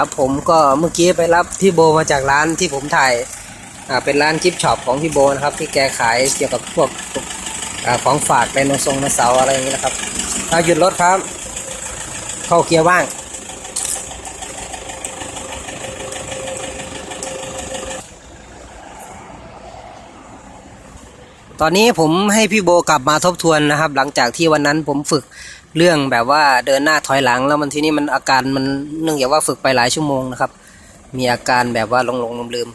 ครับ ผมก็เมื่อกี้ไปรับพี่โบมาจากร้านที่ผมถ่ายอ่าเป็นร้านกิฟช็อปของพี่โบนะครับ ที่แกขายเกี่ยวกับพวกอของฝากไดโนทรงไดโนเสาร์อะไรอย่างนี้นะครับถ้าหยุดรถครับ เข้าเกียร์ว่าง ตอนนี้ผมให้พี่โบกลับมาทบทวนนะครับ หลังจากที่วันนั้นผมฝึกเรื่องแบบว่าเดินหน้าถอยหลัง แล้วมันทีนี้มันอาการมันเนื่องจากว่าฝึกไปหลายชั่วโมงนะครับ มีอาการแบบว่าหลงหลงลืมลืม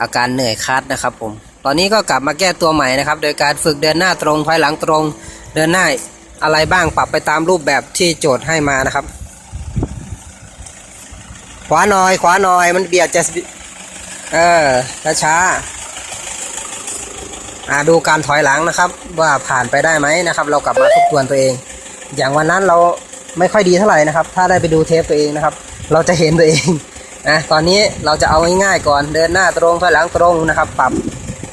อาการเหนื่อยคัดนะครับ ผม ตอนนี้ก็กลับมาแก้ตัวใหม่นะครับ โดยการฝึกเดินหน้าตรงถอยหลังตรง เดินหน้าอะไรบ้างปรับไปตามรูปแบบที่โจทย์ให้มานะครับ ขวาหน่อย ขวาหน่อยมันเบียดจะเออช้าๆ อ่าดูการถอยหลังนะครับ ว่าผ่านไปได้ไหมนะครับ เรากลับมาทบทวนตัวเอง อย่างวันนั้นเราไม่ค่อยดีเท่าไหร่นะครับ ถ้าได้ไปดูเทปตัวเองนะครับ เราจะเห็นตัวเองนะตอนนี้เราจะเอาง่ายๆก่อนเดินหน้าตรงถอยหลังตรงนะครับ ปรับ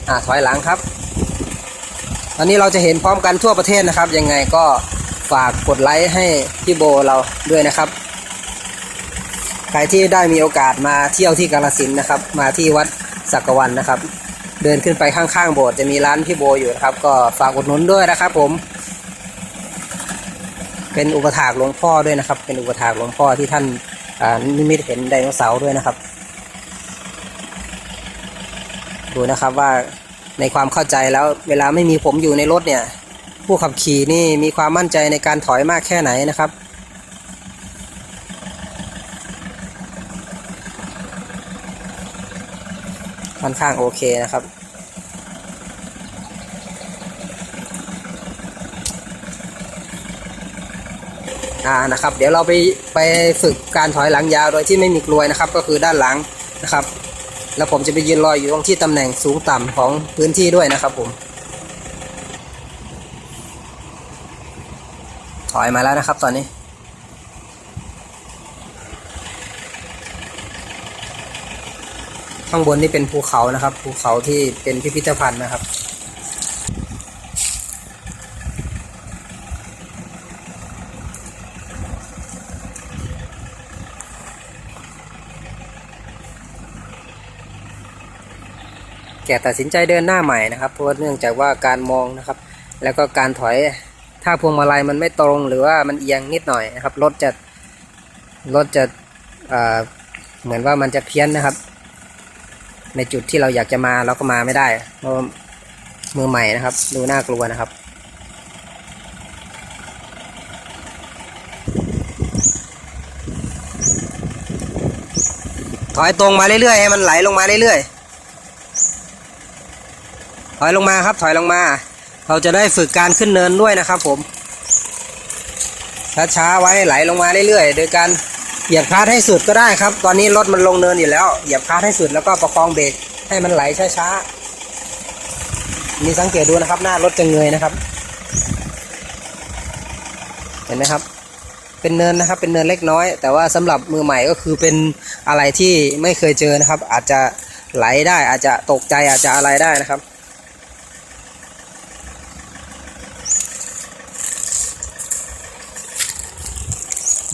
อ่าถอยหลังครับ ตอนนี้เราจะเห็นพร้อมกันทั่วประเทศนะครับ ยังไงก็ฝากกดไลค์ให้พี่โบเราด้วยนะครับใครที่ได้มีโอกาสมาเที่ยวที่กาลสินนะครับ มาที่วัดสักวันนะครับ เดินขึ้นไปข้างๆโบสถ์จะมีร้านพี่โบอยู่นะครับ ก็ฝากอุดหนุนด้วยนะครับผม เป็นอุปถากหลวงพ่อด้วยนะครับ เป็นอุปถากหลวงพ่อที่ท่านอ่านิมิตเห็นไดโนเสาร์ด้วยนะครับ ดูนะครับว่าในความเข้าใจแล้วเวลาไม่มีผมอยู่ในรถเนี่ย ผู้ขับขี่นี่มีความมั่นใจในการถอยมากแค่ไหนนะครับ ค่อนข้างโอเคนะครับ อ่านะครับ เดี๋ยวเราไปไปฝึกการถอยหลังยาวโดยที่ไม่มีกลวยนะครับ ก็คือด้านหลังนะครับ แล้วผมจะไปยืนรออยู่ตรงที่ตำแหน่งสูงต่ำของพื้นที่ด้วยนะครับผมถอยมาแล้วนะครับตอนนี้ ข้างบนนี่เป็นภูเขานะครับ ภูเขาที่เป็นพิพิธภัณฑ์นะครับแกตัดสินใจเดินหน้าใหม่นะครับเพราะว่าเนื่องจากว่าการมองนะครับ แล้วก็การถอยถ้าพวงมาลัยมันไม่ตรงหรือว่ามันเอียงนิดหน่อยนะครับรถจะรถจะเอ่อเหมือนว่ามันจะเพี้ยนนะครับ ในจุดที่เราอยากจะมาเราก็มาไม่ได้เพราะมือใหม่นะครับ ดูน่ากลัวนะครับ ถอยตรงมาเรื่อยๆให้มันไหลลงมาเรื่อยๆถอยลงมาครับ ถอยลงมา เราจะได้ฝึกการขึ้นเนินด้วยนะครับ ผมช้าๆไว้ไหลลงมาเรื่อยๆโดยการ เหยียบคลาสให้สุดก็ได้ครับ ตอนนี้รถมันลงเนินอยู่แล้ว เหยียบคลาสให้สุดแล้วก็ประคองเบรกให้มันไหลช้าๆนี่สังเกตดูนะครับ หน้ารถจะเงยนะครับ เห็นไหมครับ เป็นเนินนะครับ เป็นเนินเล็กน้อย แต่ว่าสำหรับมือใหม่ก็คือเป็นอะไรที่ไม่เคยเจอนะครับ อาจจะไหลได้อาจจะตกใจอาจจะอะไรได้นะครับ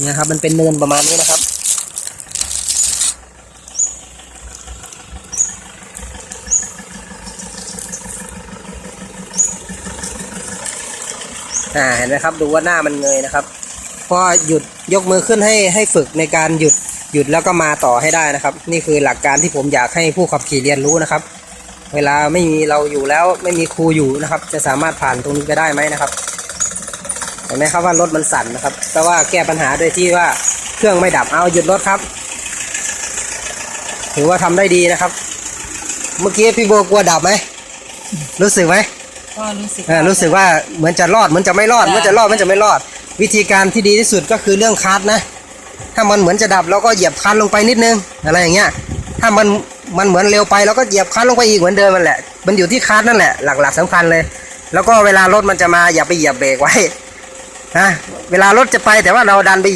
เนี่ยครับ มันเป็นเนินประมาณนี้นะครับ อ่าเห็นไหมครับ ดูว่าหน้ามันเงยนะครับพอหยุดยกมือขึ้นให้ให้ฝึกในการหยุดหยุดแล้วก็มาต่อให้ได้นะครับ นี่คือหลักการที่ผมอยากให้ผู้ขับขี่เรียนรู้นะครับ เวลาไม่มีเราอยู่แล้วไม่มีครูอยู่นะครับ จะสามารถผ่านตรงนี้ไปได้ไหมนะครับ เห็นไหมครับว่ารถมันสั่นนะครับ แต่ว่าแก้ปัญหาโดยที่ว่าเครื่องไม่ดับเอาหยุดรถครับ ถือว่าทำได้ดีนะครับ เมื่อกี้พี่โบกลัวดับไหมรู้สึกไหมก็รู้สึกเออรู้สึกว่าเหมือนจะรอดเหมือนจะไม่รอดเหมือนจะรอดเหมือนจะไม่รอด วิธีการที่ดีที่สุดก็คือเรื่องคลัตช์นะถ้ามันเหมือนจะดับเราก็เหยียบคลัตช์ลงไปนิดนึงอะไรอย่างเงี้ย ถ้ามันมันเหมือนเร็วไปเราก็เหยียบคลัตช์ลงไปอีกเหมือนเดิมมันแหละ มันอยู่ที่คลัตช์นั่นแหละหลักๆสำคัญเลย แล้วก็เวลารถมันจะมาอย่าไปเหยียบเบรกไว้ นะเวลารถจะไปแต่ว่าเราดันไปเหยียบ